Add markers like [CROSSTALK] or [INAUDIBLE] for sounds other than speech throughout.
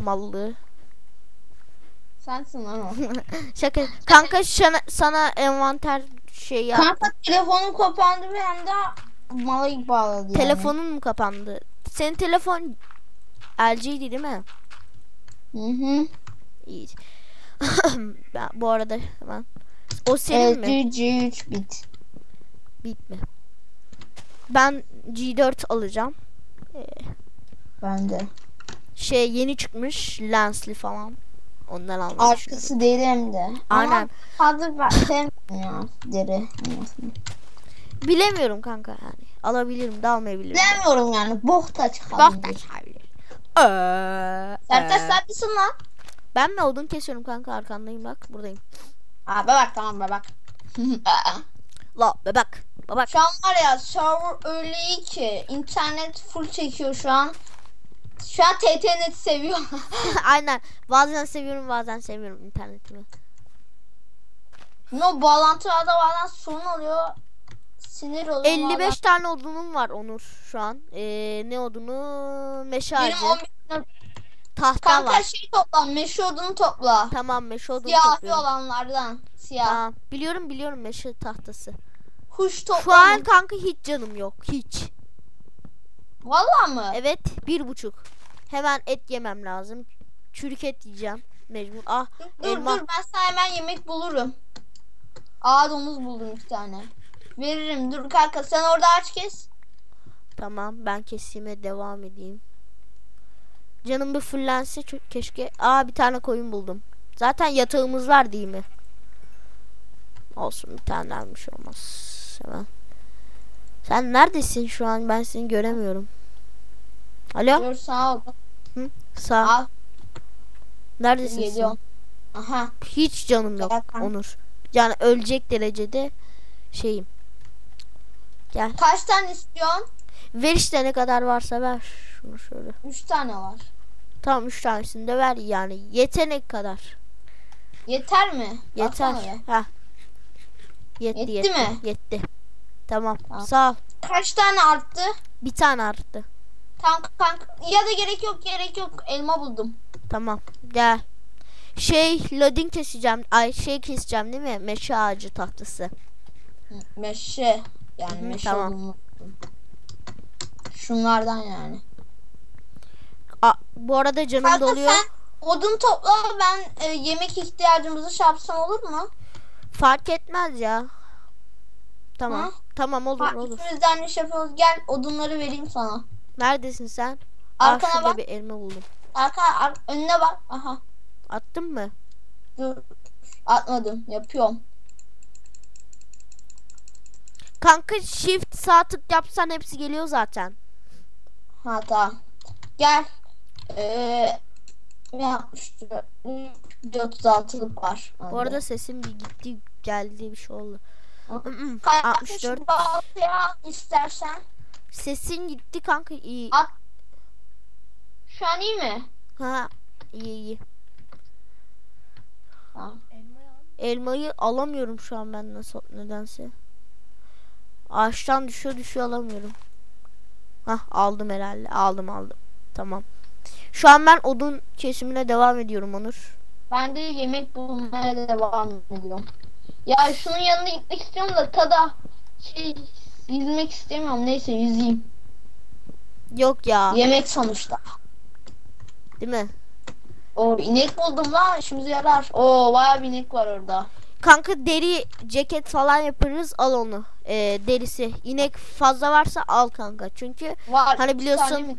mallığı. Sensin lan o. [LAUGHS] Şaka. Kanka sana, sana envanter şey yap. Kanka telefonum kapandı ve hem de mala bağladı yani. Telefonun mu kapandı? Senin telefon LG'ydi değil mi? Hı hı. İyi. [LAUGHS] ben, bu arada hemen. O senin mi? LG G3 bit. Bit mi? Ben G4 alacağım. Ee, Ben de. Şey yeni çıkmış lensli falan. Ondan düşünüyorum. Arkası deri hem de. Aynen. Fazla ben sevmiyorum deri. Bilemiyorum kanka yani. Alabilirim de almayabilirim. Bilemiyorum yani. Bak çıkabilir. da çıkabilir. Ee, Sertaş ee. sen misin lan? Ben mi odun kesiyorum kanka arkandayım bak buradayım. Aa bak tamam bak. [LAUGHS] La bebek. Bebek. şu an var ya server öyle iyi ki internet full çekiyor şu an. Şu an TTNet seviyor. [LAUGHS] Aynen. Bazen seviyorum bazen sevmiyorum internetimi. no bağlantılarda bazen sorun oluyor. Sinir oluyor. 55 tane odunum var Onur şu an. Ee, ne odunu? Meşe ağacı. 11 tane- Tahta Kanka var. şey topla. Meşe odunu topla. Tamam meşe odunu Siyahi topluyorum. olanlardan. Siyah. Tamam. Biliyorum biliyorum meşe tahtası. Kuş topla. Şu an kanka hiç canım yok. Hiç. Valla mı? Evet bir buçuk. Hemen et yemem lazım. Çürük et yiyeceğim. Mecbur. Ah Dur elma. dur ben sana hemen yemek bulurum. Aa domuz buldum iki tane. Veririm. Dur kanka sen orada aç kes. Tamam ben kesime devam edeyim. Canım bir fullense çok keşke. Aa bir tane koyun buldum. Zaten yatağımız var değil mi? Olsun bir tane almış olmaz. Hemen. Sen neredesin şu an? Ben seni göremiyorum. Alo? Dur sağ ol. Sağ. Al Neredesin sen? Aha. Hiç canım yok Gel. Onur. Yani ölecek derecede şeyim. Gel. Kaç tane istiyorsun? Ver işte ne kadar varsa ver. Şunu şöyle. Üç tane var. Tamam üç tanesini de ver yani. Yetenek kadar. Yeter mi? Yeter. Ha. Yetti, Yetti yetti. mi? Yetti. Tamam. Tamam. Sağ ol. Kaç tane arttı? Bir tane arttı. Tank tank. Ya da gerek yok gerek yok. Elma buldum. Tamam. Gel. Şey loading keseceğim. Ay şey keseceğim değil mi? Meşe ağacı tahtası. Hı, Meşe. Yani Hı hı, meşe tamam. Şunlardan yani. Aa, bu arada canım Kanka doluyor. sen odun topla ben e, yemek ihtiyacımızı şey yapsam olur mu? Fark etmez ya. Tamam. Ha? Tamam olur Ha, olur. ikimizden iş yapıyoruz. Gel odunları vereyim sana. Neredesin sen? Arkana şurada bak. bir elma buldum. Arka, ar- önüne bak. Aha. Attın mı? Dur. Atmadım. Yapıyorum. Kanka shift sağ tık yapsan hepsi geliyor zaten. Ha tamam. Gel. Ee, yapmıştı? 36'lık var. Bu arada sesim bir gitti geldi bir şey oldu. Kanka 64. şu baltaya istersen. Sesin gitti kanka iyi. At. Şu an iyi mi? Ha iyi iyi. Tamam. Elmayı alamıyorum şu an ben nasıl nedense. Ağaçtan düşüyor düşüyor alamıyorum. Hah aldım herhalde. Aldım aldım. Tamam. Şu an ben odun kesimine devam ediyorum Onur. Ben de yemek bulmaya devam ediyorum. Ya şunun yanına gitmek istiyorum da tada şey yüzmek istemiyorum. Neyse yüzeyim. Yok ya. Yemek sonuçta. Değil mi? O inek buldum lan işimize yarar. Oo bayağı bir inek var orada. Kanka deri ceket falan yaparız al onu. Ee, derisi. İnek fazla varsa al kanka. Çünkü Var. Hani biliyorsun-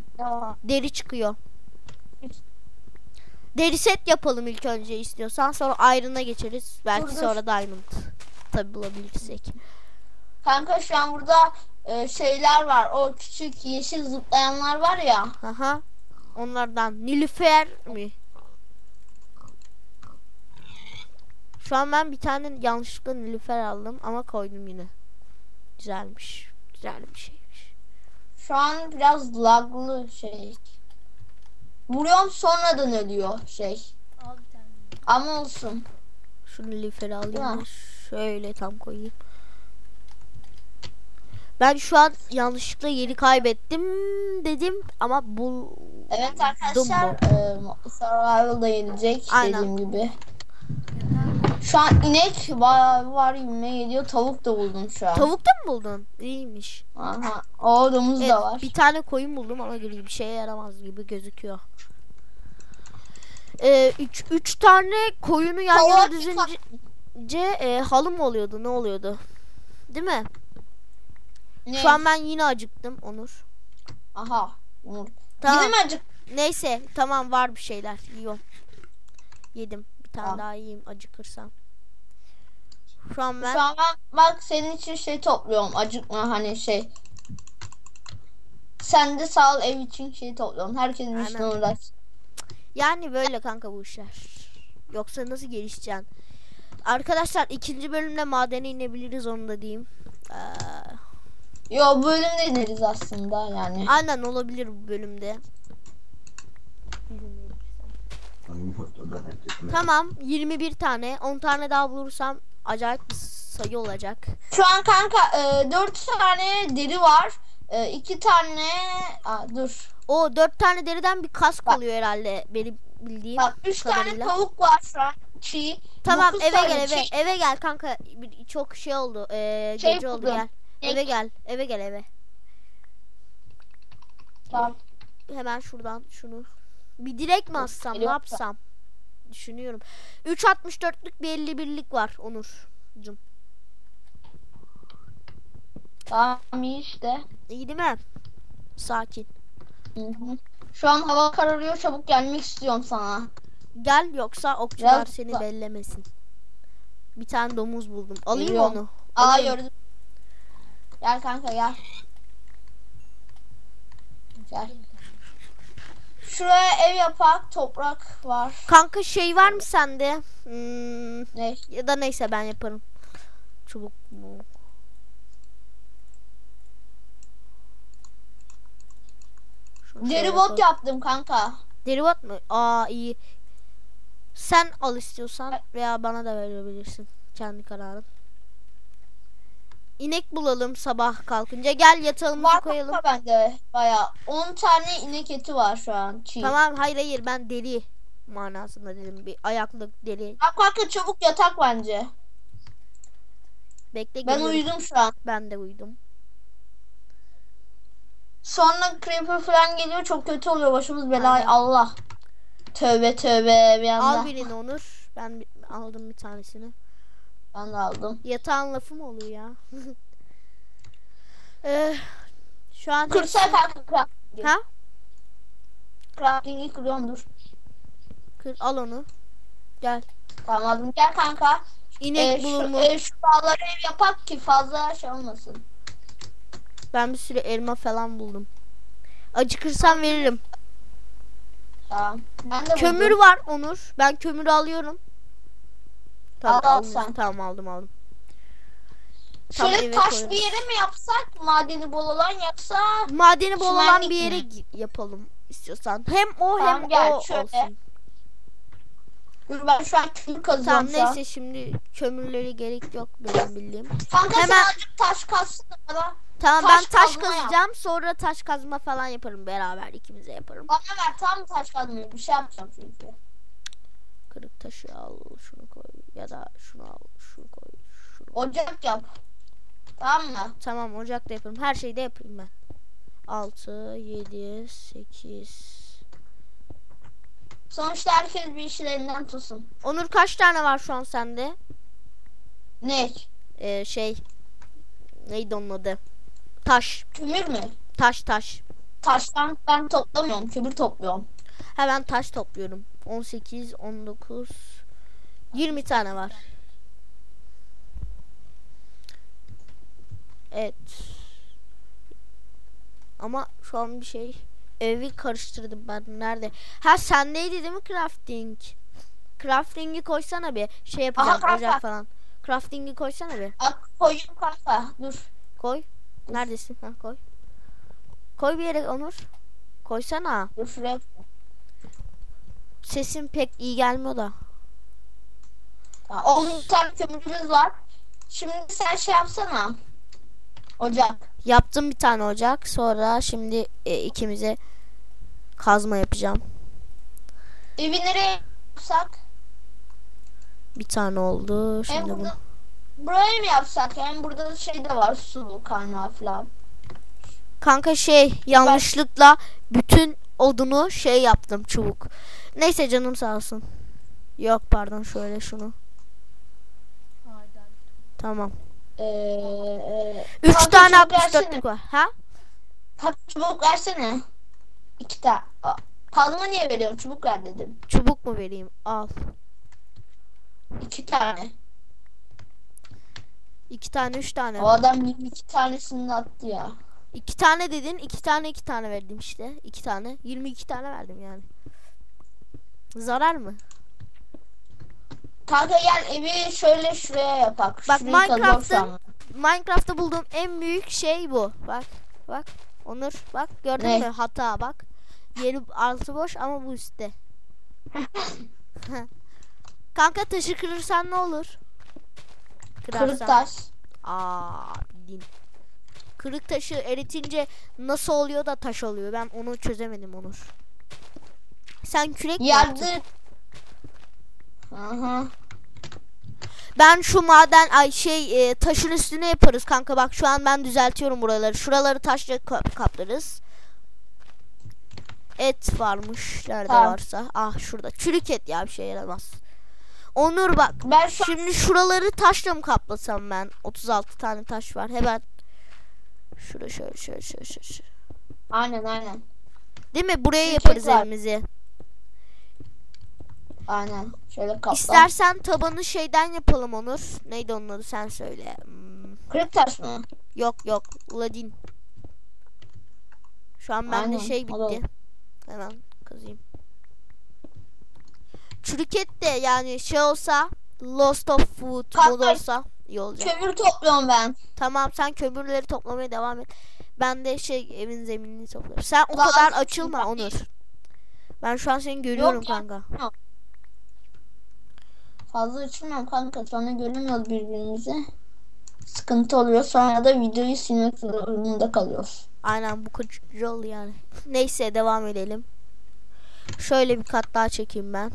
deri çıkıyor. Deri set yapalım ilk önce istiyorsan. Sonra Iron'a geçeriz. Belki dur. sonra Diamond. Tabi bulabilirsek. Kanka şu an burada e, şeyler var. O küçük yeşil zıplayanlar var ya. Aha. Onlardan. Nilüfer mi? Şu an ben bir tane yanlışlıkla Nilüfer aldım ama koydum yine. Güzelmiş. Güzel bir şeymiş. Şu an biraz laglı şey. Vuruyorum sonradan ölüyor şey. Al bir tane. Ama olsun. Şu Nilüfer'i alayım Ya. Şöyle tam koyayım. Ben şu an yanlışlıkla yeri kaybettim dedim ama bu Evet arkadaşlar e, Survival'da gelecek Aynen. dediğim gibi. Şu an inek var, var yeme geliyor. Tavuk da buldum şu an. tavuk da mı buldun? İyiymiş. Aha. O domuz Evet, da var. bir tane koyun buldum ama bir şeye yaramaz gibi gözüküyor. Ee, üç, üç tane koyunu yan yana Tavuk dizince e, halı mı oluyordu ne oluyordu? Değil mi? Ne? Şu an ben yine acıktım Onur. Aha. Yumurta. Tamam. Yine mi acık? Neyse tamam var bir şeyler yiyorum. Yedim. Bir tane Tamam. daha yiyeyim acıkırsam. Şu an ben Şu an ben bak senin için şey topluyorum. Acıkma hani şey. Sen de sağ ol ev için şey topluyorum. Herkesin Aynen. uğraş. yani böyle kanka bu işler. Yoksa nasıl gelişeceksin? Arkadaşlar ikinci bölümde madene inebiliriz onu da diyeyim. Ee, Yo bölümde ineriz aslında yani. aynen olabilir bu bölümde. Tamam 21 tane 10 tane daha bulursam acayip bir sayı olacak. Şu an kanka e, 4 tane deri var. 2 tane Aa, dur. O 4 tane deriden bir kask Bak. oluyor herhalde benim bildiğim Bak 3 tane tavuk var şu an. Çiğ. Tamam Dokuz eve tane gel eve. çiğ. Eve gel kanka. Bir- Çok şey oldu. Ee, Şey gece oldu buldum. gel. Eve gel. Eve gel eve. Tamam. Hemen şuradan şunu. Bir direkt mi assam? Ne Geliyor. yapsam? Düşünüyorum. 3.64'lük bir 51'lik var Onur'cum. Tamam iyi işte. İyi değil mi? Sakin. Hı hı. Şu an hava kararıyor. Çabuk gelmek istiyorum sana. Gel yoksa okçular Biraz seni bellemesin. Bir tane domuz buldum. Alayım mı Geliyorum. onu? Aa gördüm. Gel kanka gel. Gel. Şuraya ev yapak. Toprak var. Kanka şey var mı sende? Hmm, Ne? ya da neyse ben yaparım. Çubuk mu? Şunu şöyle Deri bot koy. yaptım kanka. Derivat mı? Aa iyi. Sen al istiyorsan veya bana da verebilirsin. Kendi kararın. İnek bulalım sabah kalkınca. Gel yatağımızı Var koyalım. kanka bende. Baya 10 tane inek eti var şu an. Çiğ. Tamam hayır hayır ben deri manasında dedim. Bir ayaklık deri. Bak kanka çabuk yatak bence. Bekle Ben geliyorum. uyudum şu an. Ben de uyudum. Sonra creeper falan geliyor çok kötü oluyor başımız belaya. Allah. Tövbe tövbe bir anda. Al birini Onur. Ben aldım bir tanesini. Ben de aldım. Yatağın lafı mı oluyor ya? [LAUGHS] Ee, şu an Kırsana kanka ha? Crafting'i kırıyorum dur. Kır, al onu. Gel. Tamam aldım. Gel kanka. İnek Ee, bulur şu, mu? e, şu dağları ev yapak ki fazla şey olmasın. Ben bir sürü elma falan buldum. Acıkırsam veririm. Tamam. Ben de Kömür buldum. var Onur. Ben kömürü alıyorum. Tamam, Al, al almışsın. sen. Tamam aldım aldım. Şöyle eve taş koyarım. bir yere mi yapsak madeni bol olan yoksa Madeni bol olan bir yere mi? yapalım istiyorsan. Hem o Tamam, hem gel, o şöyle. olsun. dur ben şu an kömür Tamam şu an. neyse şimdi kömürleri gerek yok benim bildiğim. Kanka Hemen- sen azıcık taş kazsın bana. Tamam Taş ben taş kazma yap. kazacağım. Sonra taş kazma falan yaparım beraber ikimize yaparım. Bana ver tam taş kazmıyor. Bir şey yapacağım çünkü. Kırık taşı al şunu koy ya da şunu al şunu koy şunu. Ocak yap. Tamam mı? Tamam ocakta yaparım. Her şeyi de yapayım ben. 6 7 8 Sonuçta herkes bir işlerinden tutsun. Onur kaç tane var şu an sende? Ne? Ee, şey neydi onun adı? Taş. Kömür mü? Taş taş. Taştan ben toplamıyorum. Kömür topluyorum. Hemen taş topluyorum. 18 19 20 tane var. Evet. Ama şu an bir şey evi karıştırdım ben. Nerede? Ha sendeydi değil mi crafting? Crafting'i koysana bir. Şey yapacağım kanka. ocak falan. Crafting'i koysana bir. Ak koyayım kanka. Dur. Koy. Neredesin? Ha koy. Koy bir yere Onur. Koysana. Şuraya. Sesin pek iyi gelmiyor da. 10 tane kömürümüz var. Şimdi sen şey yapsana. Ocak. Yaptım bir tane ocak. Sonra şimdi e, ikimize kazma yapacağım. Evi nereye yapsak? Bir tane oldu. Hem Şimdi bu. burada buraya mı yapsak? Hem burada şey de var su kaynağı falan. Kanka şey yanlışlıkla bütün odunu şey yaptım çubuk. Neyse canım sağ olsun. Yok pardon şöyle şunu. Tamam. Ee, e, 3 kanka tane çubuk 64'lük versene. var. Ha? Kanka çubuk versene. İki tane. Aa, Kazma niye veriyorum? Çubuk ver dedim. Çubuk mu vereyim? Al. İki tane. 2 tane 3 tane. O adam iki tanesini attı ya. 2 tane dedin. 2 tane 2 tane verdim işte. 2 tane. 22 tane verdim yani. Zarar mı? Kanka gel evi şöyle şuraya yapak. Bak, Minecraft'ın-. Minecraft'ta bulduğum en büyük şey bu. Bak. Bak. Onur bak gördün Ne? mü? Hata bak. Yeri altı boş ama bu üstte. [LAUGHS] Kanka taşı kırırsan ne olur? Kırık taş. Aa bildiğin. Kırık taşı eritince nasıl oluyor da taş oluyor? Ben onu çözemedim Onur. Sen kürek mi yaptın? Yardım. Aha. Ben şu maden ay şey e, taşın üstüne yaparız kanka. Bak şu an ben düzeltiyorum buraları. Şuraları taşla ka- kaplarız. Et varmış. Nerede Tamam. varsa. Ah şurada. Çürük et ya bir şey yaramaz. Onur bak. Ben Şimdi şuraları taşla mı kaplasam ben? 36 tane taş var. Hemen şurada şöyle şöyle şöyle şöyle. Aynen aynen. Değil mi? Buraya Çürük yaparız et var. evimizi. Aynen. Şöyle kapla. İstersen tabanı şeyden yapalım Onur. Neydi onun adı sen söyle. Hmm, Kırık taş mı? yok yok. Ladin. Şu an bende şey bitti. Hemen kazayım. Çürük et de yani şey olsa Lost of Food Kanka- mod olsa iyi olacak. Kömür topluyorum ben. Tamam sen kömürleri toplamaya devam et. Ben de şey evin zeminini toplarım. Sen o Daha kadar açılma bak- Onur. Ben şu an seni görüyorum ya. kanka. Fazla uçurmam kanka. Sonra göremiyoruz birbirimizi. Sıkıntı oluyor. Sonra da videoyu silmek zorunda kalıyoruz. Aynen bu kaçıncı oldu yani. Neyse devam edelim. Şöyle bir kat daha çekeyim ben.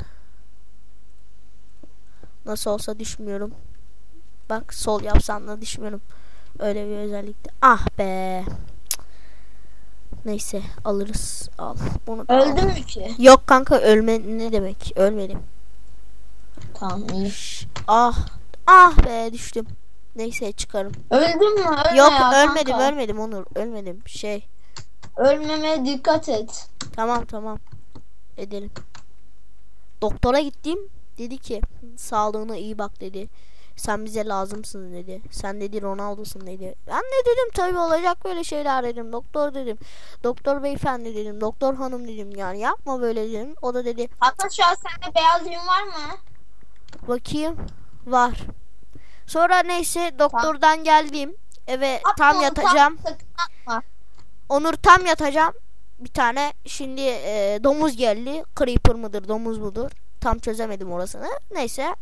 Nasıl olsa düşmüyorum. Bak sol yapsam da düşmüyorum. Öyle bir özellikte. Ah be. Neyse alırız. Al. Bunu. Öldün mü ki? Yok kanka ölme ne demek? Ölmedim. Tamam iyi. Ah. Ah be düştüm. Neyse çıkarım. Öldün mü? Ölme Yok ya ölmedim kanka. ölmedim Onur. Ölmedim. Şey. Ölmemeye dikkat et. Tamam tamam. Edelim. Doktora gittim. Dedi ki sağlığına iyi bak dedi. Sen bize lazımsın dedi. Sen dedi Ronaldo'sun dedi. Ben de dedim tabii olacak böyle şeyler dedim. Doktor dedim. Doktor beyefendi dedim. Doktor hanım dedim. Yani yapma böyle dedim. O da dedi Hatta şu an sende beyaz yün var mı? bakayım var. Sonra neyse doktordan geldim. Eve Atma tam yatacağım. atma. Onur tam yatacağım. Bir tane şimdi e, domuz geldi. Creeper mıdır domuz mudur? Tam çözemedim orasını. Neyse.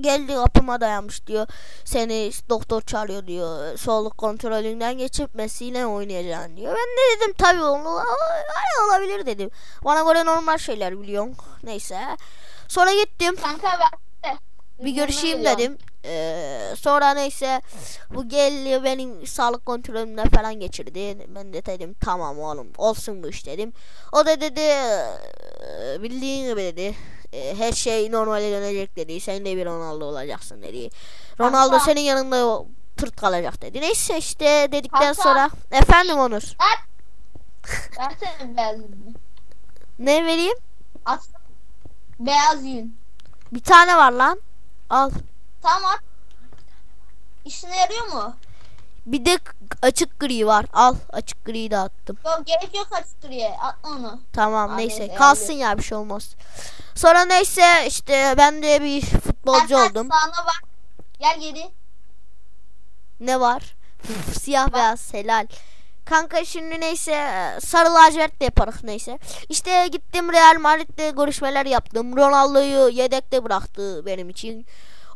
Geldi kapıma dayanmış diyor. Seni doktor çağırıyor diyor. Sağlık kontrolünden geçip Messi ile oynayacaksın diyor. Ben de dedim tabii onu ay, olabilir dedim. Bana göre normal şeyler biliyorsun. Neyse. Sonra gittim. Kanka ver. Bir görüşeyim dedim. Ee, sonra neyse bu geldi benim sağlık kontrolümden falan geçirdi. Ben de dedim tamam oğlum olsun bu iş dedim. O da dedi "Ee, bildiğin gibi dedi. "Ee, her şey normale dönecek dedi. Sen de bir Ronaldo olacaksın dedi. Ronaldo Kanka. senin yanında tırt kalacak dedi. Neyse işte dedikten Kanka. sonra efendim Onur. Beyaz. Ne vereyim? At. Beyaz yün. Bir tane var lan. Al. Tamam. İşine yarıyor mu? Bir de açık gri var. Al açık griyi de attım. Yok gerek yok açtırıya. Atma onu. Tamam Aa, neyse kalsın ya bir şey olmaz. Sonra neyse işte ben de bir futbolcu Sen oldum. Sağına bak. Gel geri. Ne var? Siyah beyaz helal. Kanka şimdi neyse sarı lacivert de yaparız neyse. İşte gittim Real Madrid'de görüşmeler yaptım. Ronaldo'yu yedekte bıraktı benim için.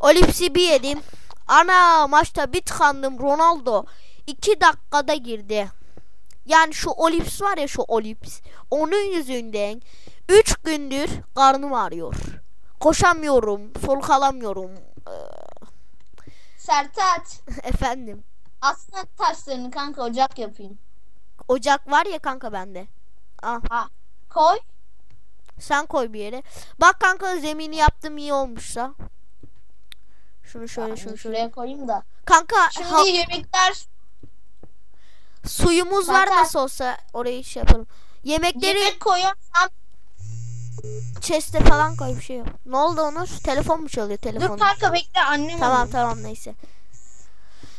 Olipsi bir yedim. Ana maçta bir tıkandım Ronaldo. 2 dakikada girdi. Yani şu olips var ya şu olips. Onun yüzünden 3 gündür karnım ağrıyor. Koşamıyorum, soluk alamıyorum. Ee, Sertaç. [LAUGHS] Efendim. Aslında taşlarını kanka ocak yapayım. Ocak var ya kanka bende. Ah, Ha. Koy. sen koy bir yere. Bak kanka zemini yaptım iyi olmuşsa. Şunu şöyle Ben şunu şöyle. şuraya koyayım da. Kanka Şimdi yemekler suyumuz var Kanka- nasıl olsa orayı şey yapalım. Yemekleri yemek koyuyorum. Sen chest'e falan koy bir şey yok. Ne oldu Onur? Telefon mu çalıyor telefon? dur kanka bekle annem Tamam arıyor. tamam neyse.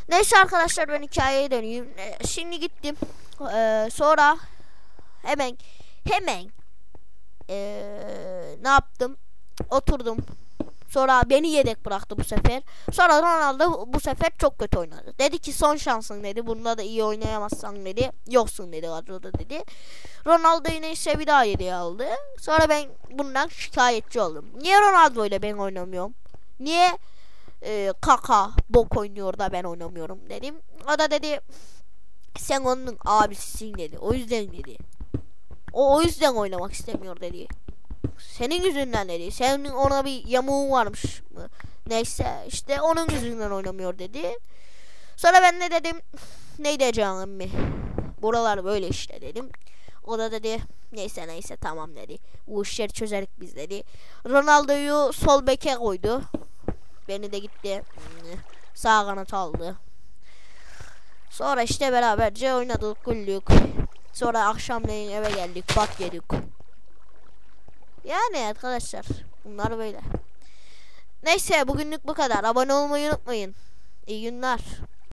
Neyse arkadaşlar ben hikayeye döneyim. Ee, Şimdi gittim. Ee, sonra hemen hemen ee, ne yaptım? Oturdum. Sonra beni yedek bıraktı bu sefer. Sonra Ronaldo bu sefer çok kötü oynadı. Dedi ki son şansın dedi. Bunda da iyi oynayamazsan dedi. Yoksun dedi kadroda dedi. Ronaldo yine ise bir daha yedeğe aldı. Sonra ben bundan şikayetçi oldum. Niye Ronaldo ile ben oynamıyorum? Niye e, kaka bok oynuyor da ben oynamıyorum dedim. O da dedi sen onun abisisin dedi. O yüzden dedi. O o yüzden oynamak istemiyor dedi. Senin yüzünden dedi. Senin ona bir yamuğun varmış. mı? Neyse işte onun yüzünden oynamıyor dedi. Sonra ben de dedim ne diyeceğim mi? Buralar böyle işte dedim. O da dedi neyse neyse tamam dedi. Bu işleri çözerik biz dedi. Ronaldo'yu sol beke koydu. Beni de gitti sağ kanat aldı. Sonra işte beraberce oynadık, güldük. Sonra akşamleyin eve geldik, bak yedik. Yani arkadaşlar bunlar böyle. Neyse bugünlük bu kadar. Abone olmayı unutmayın. İyi günler.